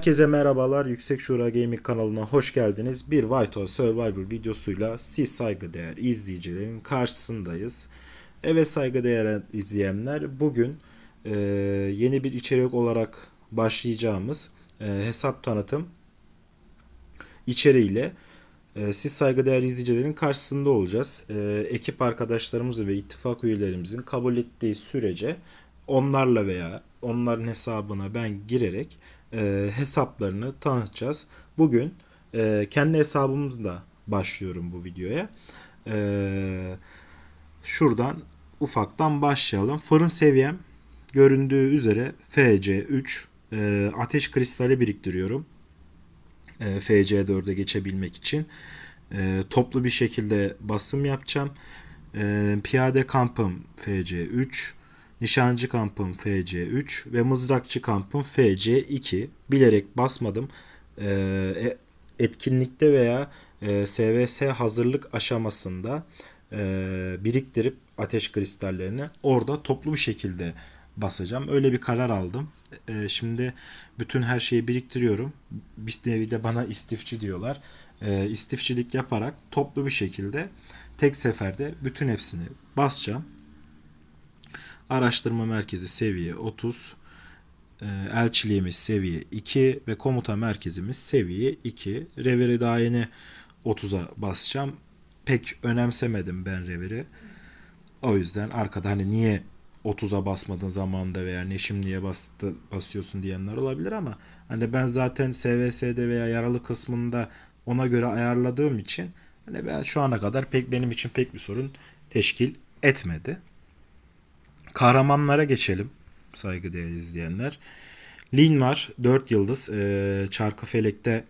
Herkese merhabalar. Yüksek Şura Gaming kanalına hoş geldiniz. Bir White House Survivor videosuyla siz saygıdeğer izleyicilerin karşısındayız. Evet saygıdeğer izleyenler bugün e, yeni bir içerik olarak başlayacağımız e, hesap tanıtım içeriğiyle e, siz saygıdeğer izleyicilerin karşısında olacağız. E, ekip arkadaşlarımız ve ittifak üyelerimizin kabul ettiği sürece onlarla veya onların hesabına ben girerek e, hesaplarını tanıtacağız. Bugün e, kendi hesabımızla başlıyorum bu videoya. E, şuradan ufaktan başlayalım. Fırın seviyem göründüğü üzere FC3 e, ateş kristali biriktiriyorum. E, FC4'e geçebilmek için. E, toplu bir şekilde basım yapacağım. E, piyade kampım FC3. Nişancı kampım FC3 ve mızrakçı kampım FC2 bilerek basmadım. Ee, etkinlikte veya e, SVS hazırlık aşamasında e, biriktirip ateş kristallerini orada toplu bir şekilde basacağım. Öyle bir karar aldım. E, şimdi bütün her şeyi biriktiriyorum. Bir nevi de bana istifçi diyorlar. E, istifçilik yaparak toplu bir şekilde tek seferde bütün hepsini basacağım. Araştırma merkezi seviye 30. e, Elçiliğimiz seviye 2 ve komuta merkezimiz seviye 2. Reviri daha yeni 30'a basacağım. Pek önemsemedim ben reviri. O yüzden arkada hani niye 30'a basmadın zamanında veya ne şimdiye bastı, basıyorsun diyenler olabilir ama hani ben zaten SVS'de veya yaralı kısmında ona göre ayarladığım için hani ben şu ana kadar pek benim için pek bir sorun teşkil etmedi. Kahramanlara geçelim saygıdeğer izleyenler. Lin var 4 yıldız. Ee, çarkı felekte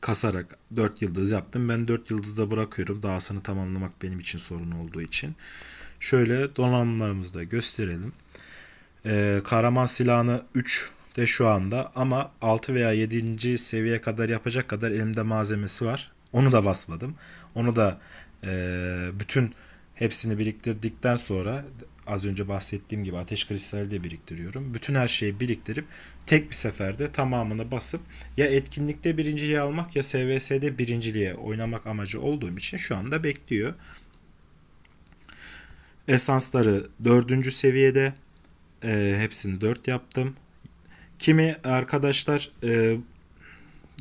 kasarak 4 yıldız yaptım. Ben 4 yıldızda bırakıyorum. Dahasını tamamlamak benim için sorun olduğu için. Şöyle donanımlarımızı da gösterelim. Ee, kahraman silahını 3 de şu anda ama 6 veya 7. seviye kadar yapacak kadar elimde malzemesi var. Onu da basmadım. Onu da e, bütün hepsini biriktirdikten sonra az önce bahsettiğim gibi ateş kristali de biriktiriyorum. Bütün her şeyi biriktirip tek bir seferde tamamını basıp ya etkinlikte birinciliği almak ya SVS'de birinciliğe oynamak amacı olduğum için şu anda bekliyor. Esansları dördüncü seviyede e, hepsini dört yaptım. Kimi arkadaşlar e,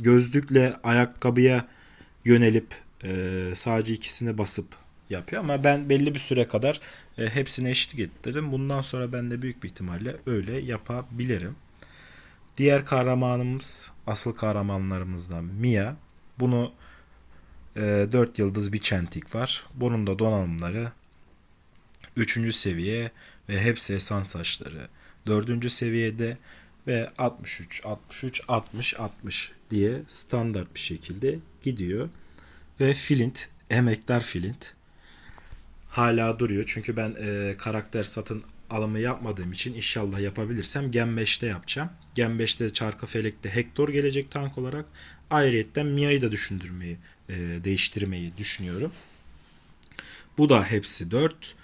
gözlükle ayakkabıya yönelip e, sadece ikisini basıp yapıyor ama ben belli bir süre kadar e, hepsine eşitlik ettirdim. Bundan sonra ben de büyük bir ihtimalle öyle yapabilirim. Diğer kahramanımız asıl kahramanlarımızdan Mia. Bunu e, 4 yıldız bir çentik var. Bunun da donanımları 3. seviye ve hepsi esans taşları 4. seviyede ve 63 63 60 60 diye standart bir şekilde gidiyor. Ve Flint emektar Flint hala duruyor. Çünkü ben e, karakter satın alımı yapmadığım için inşallah yapabilirsem Gen 5'te yapacağım. Gen 5'te Çarkı Felek'te Hector gelecek tank olarak. Ayrıyetten Mia'yı da düşündürmeyi, e, değiştirmeyi düşünüyorum. Bu da hepsi 4.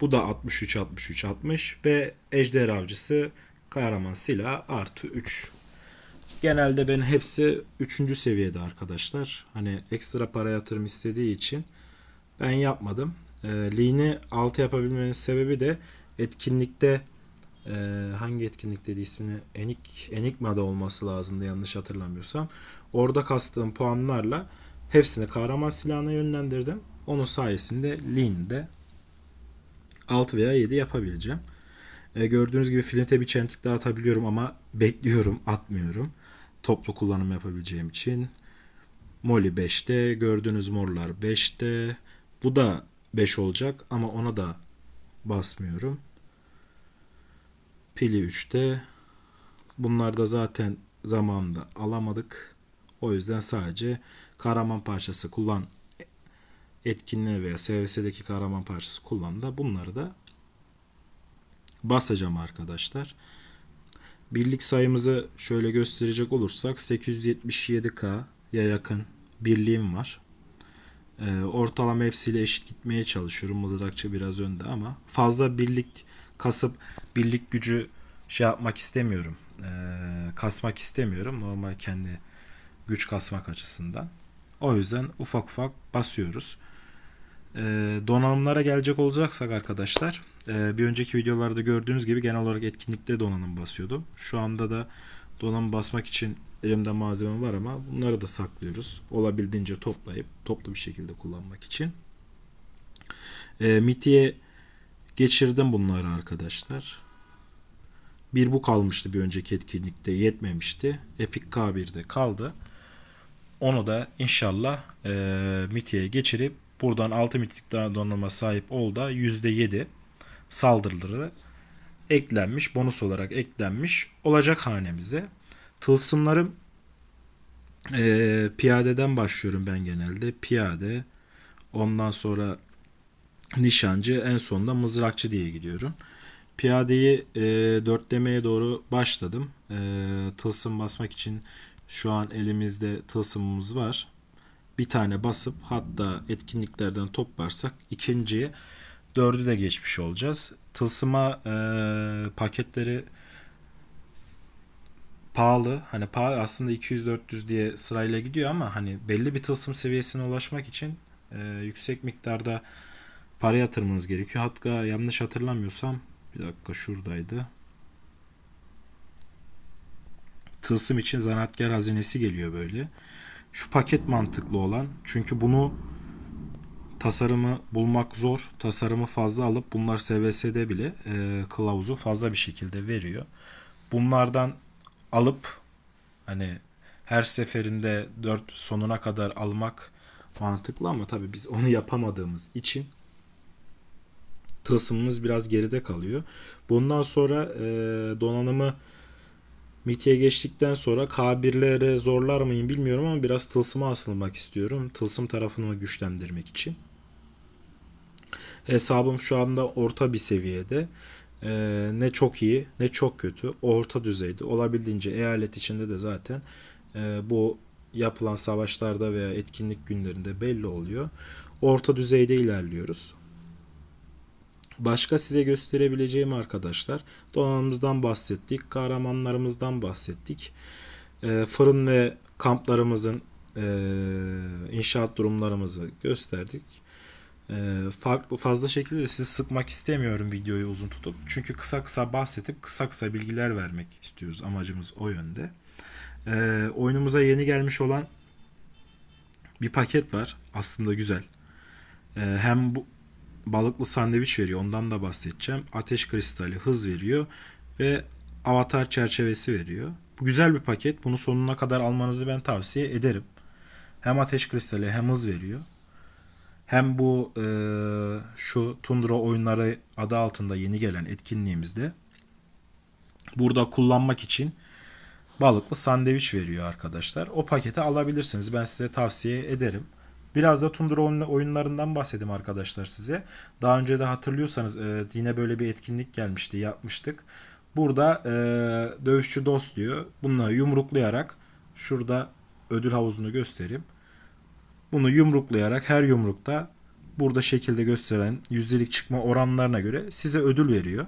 Bu da 63 63 60 ve Ejder Avcısı kahraman silah artı 3. Genelde ben hepsi 3. seviyede arkadaşlar. Hani ekstra para yatırım istediği için ben yapmadım. E, Lean'i 6 yapabilmenin sebebi de etkinlikte e, hangi etkinlikteydi ismini Enik, Enigma'da olması lazımdı yanlış hatırlamıyorsam. Orada kastığım puanlarla hepsini kahraman silahına yönlendirdim. Onun sayesinde Lean'i de 6 veya 7 yapabileceğim. E, gördüğünüz gibi Flint'e bir çentik daha atabiliyorum ama bekliyorum atmıyorum. Toplu kullanım yapabileceğim için. Molly 5'te gördüğünüz morlar 5'te. Bu da 5 olacak ama ona da basmıyorum. Pili 3'te. Bunlar da zaten zamanında alamadık. O yüzden sadece kahraman parçası kullan etkinliği veya SVS'deki kahraman parçası kullan da bunları da basacağım arkadaşlar. Birlik sayımızı şöyle gösterecek olursak 877K ya yakın birliğim var. Ee, ortalama hepsiyle eşit gitmeye çalışıyorum. Mızrakçı biraz önde ama fazla birlik kasıp birlik gücü şey yapmak istemiyorum. e, kasmak istemiyorum. Normal kendi güç kasmak açısından. O yüzden ufak ufak basıyoruz. E, donanımlara gelecek olacaksak arkadaşlar e, bir önceki videolarda gördüğünüz gibi genel olarak etkinlikte donanım basıyordum. Şu anda da donanım basmak için elimde malzeme var ama bunları da saklıyoruz. Olabildiğince toplayıp toplu bir şekilde kullanmak için. E, MIT'ye geçirdim bunları arkadaşlar. Bir bu kalmıştı bir önceki etkinlikte yetmemişti. Epic K1'de kaldı. Onu da inşallah e, MIT'ye geçirip buradan 6 mitik donanıma sahip ol da %7 saldırıları eklenmiş, bonus olarak eklenmiş olacak hanemize. Tılsımlarım e, piyadeden başlıyorum ben genelde. Piyade, ondan sonra nişancı, en sonunda mızrakçı diye gidiyorum. Piyadeyi e, dörtlemeye doğru başladım. E, tılsım basmak için şu an elimizde tılsımımız var. Bir tane basıp hatta etkinliklerden toplarsak ikinciye dördü de geçmiş olacağız. Tılsıma e, paketleri pahalı. Hani pahalı aslında 200-400 diye sırayla gidiyor ama hani belli bir tılsım seviyesine ulaşmak için e, yüksek miktarda para yatırmanız gerekiyor. Hatta yanlış hatırlamıyorsam bir dakika şuradaydı. Tılsım için zanaatkar hazinesi geliyor böyle. Şu paket mantıklı olan. Çünkü bunu tasarımı bulmak zor. Tasarımı fazla alıp bunlar SVS'de bile e, kılavuzu fazla bir şekilde veriyor. Bunlardan alıp hani her seferinde 4 sonuna kadar almak mantıklı ama tabii biz onu yapamadığımız için tılsımımız biraz geride kalıyor. Bundan sonra e, donanımı MIT'ye geçtikten sonra K1'lere zorlar mıyım bilmiyorum ama biraz tılsıma asılmak istiyorum. Tılsım tarafını güçlendirmek için. Hesabım şu anda orta bir seviyede. Ee, ne çok iyi ne çok kötü. Orta düzeyde. Olabildiğince eyalet içinde de zaten e, bu yapılan savaşlarda veya etkinlik günlerinde belli oluyor. Orta düzeyde ilerliyoruz. Başka size gösterebileceğim arkadaşlar donanımımızdan bahsettik, kahramanlarımızdan bahsettik. E, fırın ve kamplarımızın e, inşaat durumlarımızı gösterdik. E, farklı fazla şekilde sizi sıkmak istemiyorum videoyu uzun tutup. Çünkü kısa kısa bahsedip kısa kısa bilgiler vermek istiyoruz. Amacımız o yönde. E, oyunumuza yeni gelmiş olan bir paket var. Aslında güzel. E, hem bu balıklı sandviç veriyor. Ondan da bahsedeceğim. Ateş kristali hız veriyor ve avatar çerçevesi veriyor. Bu güzel bir paket. Bunu sonuna kadar almanızı ben tavsiye ederim. Hem ateş kristali hem hız veriyor. Hem bu e, şu Tundra oyunları adı altında yeni gelen etkinliğimizde burada kullanmak için balıklı sandviç veriyor arkadaşlar. O paketi alabilirsiniz. Ben size tavsiye ederim. Biraz da Tundra oyunlarından bahsedeyim arkadaşlar size. Daha önce de hatırlıyorsanız e, yine böyle bir etkinlik gelmişti, yapmıştık. Burada e, dövüşçü dost diyor. Bunları yumruklayarak şurada ödül havuzunu göstereyim. Bunu yumruklayarak her yumrukta burada şekilde gösteren yüzdelik çıkma oranlarına göre size ödül veriyor.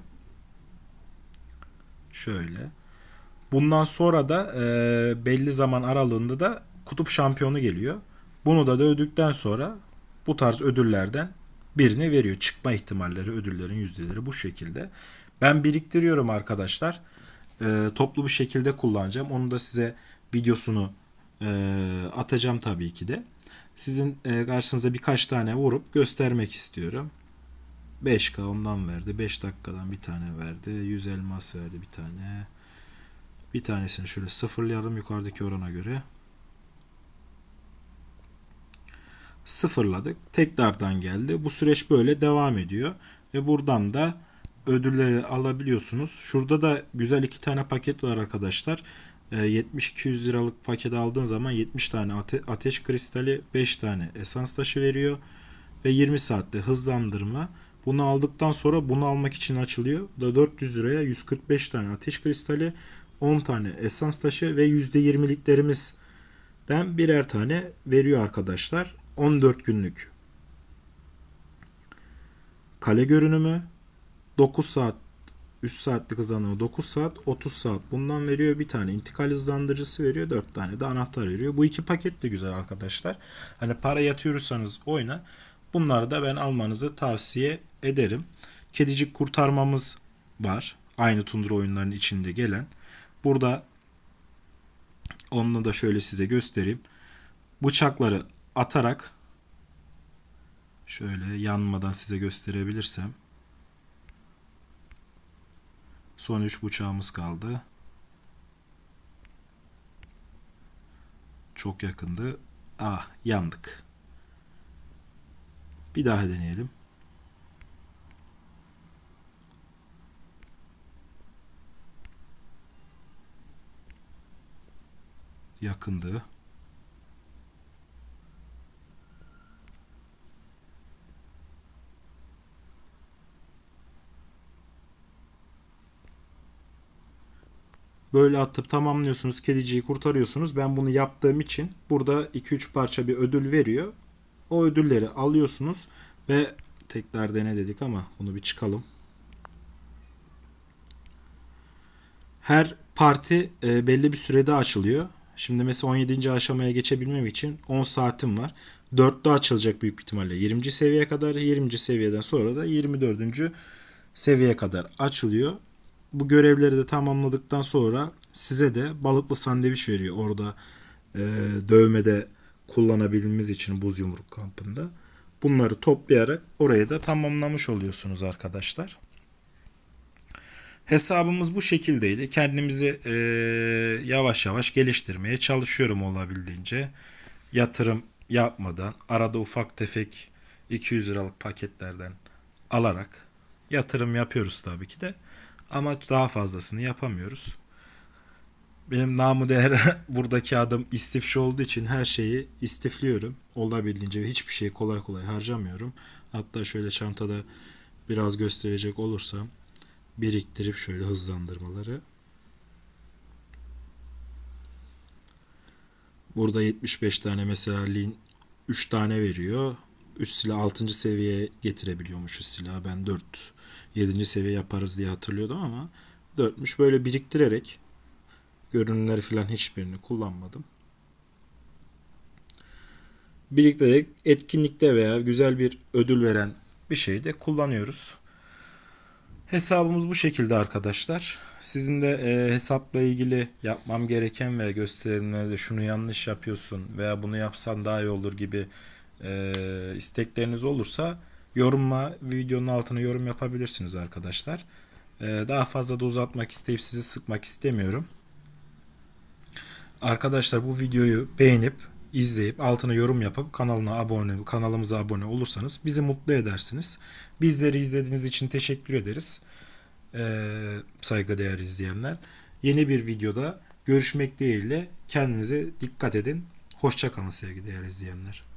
Şöyle. Bundan sonra da e, belli zaman aralığında da kutup şampiyonu geliyor. Bunu da dövdükten sonra bu tarz ödüllerden birini veriyor. Çıkma ihtimalleri, ödüllerin yüzdeleri bu şekilde. Ben biriktiriyorum arkadaşlar. E, toplu bir şekilde kullanacağım. Onu da size videosunu e, atacağım tabii ki de. Sizin e, karşınıza birkaç tane vurup göstermek istiyorum. 5K ondan verdi. 5 dakikadan bir tane verdi. 100 elmas verdi bir tane. Bir tanesini şöyle sıfırlayalım yukarıdaki orana göre. sıfırladık. Tekrardan geldi. Bu süreç böyle devam ediyor. Ve buradan da ödülleri alabiliyorsunuz. Şurada da güzel iki tane paket var arkadaşlar. 70-200 ee, liralık paket aldığın zaman 70 tane ate- ateş kristali, 5 tane esans taşı veriyor. Ve 20 saatte hızlandırma. Bunu aldıktan sonra bunu almak için açılıyor. Da 400 liraya 145 tane ateş kristali, 10 tane esans taşı ve %20'liklerimizden birer tane veriyor arkadaşlar. 14 günlük kale görünümü 9 saat 3 saatlik hızlandırma 9 saat 30 saat bundan veriyor. Bir tane intikal hızlandırıcısı veriyor. 4 tane de anahtar veriyor. Bu iki paket de güzel arkadaşlar. Hani para yatıyorsanız oyuna bunları da ben almanızı tavsiye ederim. Kedicik kurtarmamız var. Aynı Tundra oyunlarının içinde gelen. Burada onu da şöyle size göstereyim. Bıçakları atarak şöyle yanmadan size gösterebilirsem Son 3 bıçağımız kaldı. Çok yakındı. Ah yandık. Bir daha deneyelim. Yakındı. Böyle atıp tamamlıyorsunuz. Kediciyi kurtarıyorsunuz. Ben bunu yaptığım için burada 2-3 parça bir ödül veriyor. O ödülleri alıyorsunuz ve tekrar dene dedik ama bunu bir çıkalım. Her parti e, belli bir sürede açılıyor. Şimdi mesela 17. aşamaya geçebilmem için 10 saatim var. 4'te açılacak büyük ihtimalle 20. seviyeye kadar. 20. seviyeden sonra da 24. seviyeye kadar açılıyor bu görevleri de tamamladıktan sonra size de balıklı sandviç veriyor orada e, dövmede kullanabilmemiz için buz yumruk kampında. Bunları toplayarak orayı da tamamlamış oluyorsunuz arkadaşlar. Hesabımız bu şekildeydi. Kendimizi e, yavaş yavaş geliştirmeye çalışıyorum olabildiğince. Yatırım yapmadan arada ufak tefek 200 liralık paketlerden alarak yatırım yapıyoruz tabii ki de. Ama daha fazlasını yapamıyoruz. Benim namı değer buradaki adım istifçi olduğu için her şeyi istifliyorum. Olabildiğince hiçbir şeyi kolay kolay harcamıyorum. Hatta şöyle çantada biraz gösterecek olursam biriktirip şöyle hızlandırmaları. Burada 75 tane mesela lin 3 tane veriyor. Üst silah 6. seviyeye getirebiliyormuşuz silahı. Ben 4 7. seviye yaparız diye hatırlıyordum ama 4'müş. Böyle biriktirerek görünümleri falan hiçbirini kullanmadım. Biriktirerek etkinlikte veya güzel bir ödül veren bir şeyi de kullanıyoruz. Hesabımız bu şekilde arkadaşlar. Sizin de e, hesapla ilgili yapmam gereken veya gösterimlerde şunu yanlış yapıyorsun veya bunu yapsan daha iyi olur gibi e, istekleriniz olursa yorumla videonun altına yorum yapabilirsiniz arkadaşlar. E, daha fazla da uzatmak isteyip sizi sıkmak istemiyorum. Arkadaşlar bu videoyu beğenip izleyip altına yorum yapıp kanalına abone kanalımıza abone olursanız bizi mutlu edersiniz. Bizleri izlediğiniz için teşekkür ederiz. Ee, saygıdeğer izleyenler. Yeni bir videoda görüşmek dileğiyle kendinize dikkat edin. Hoşçakalın sevgili değerli izleyenler.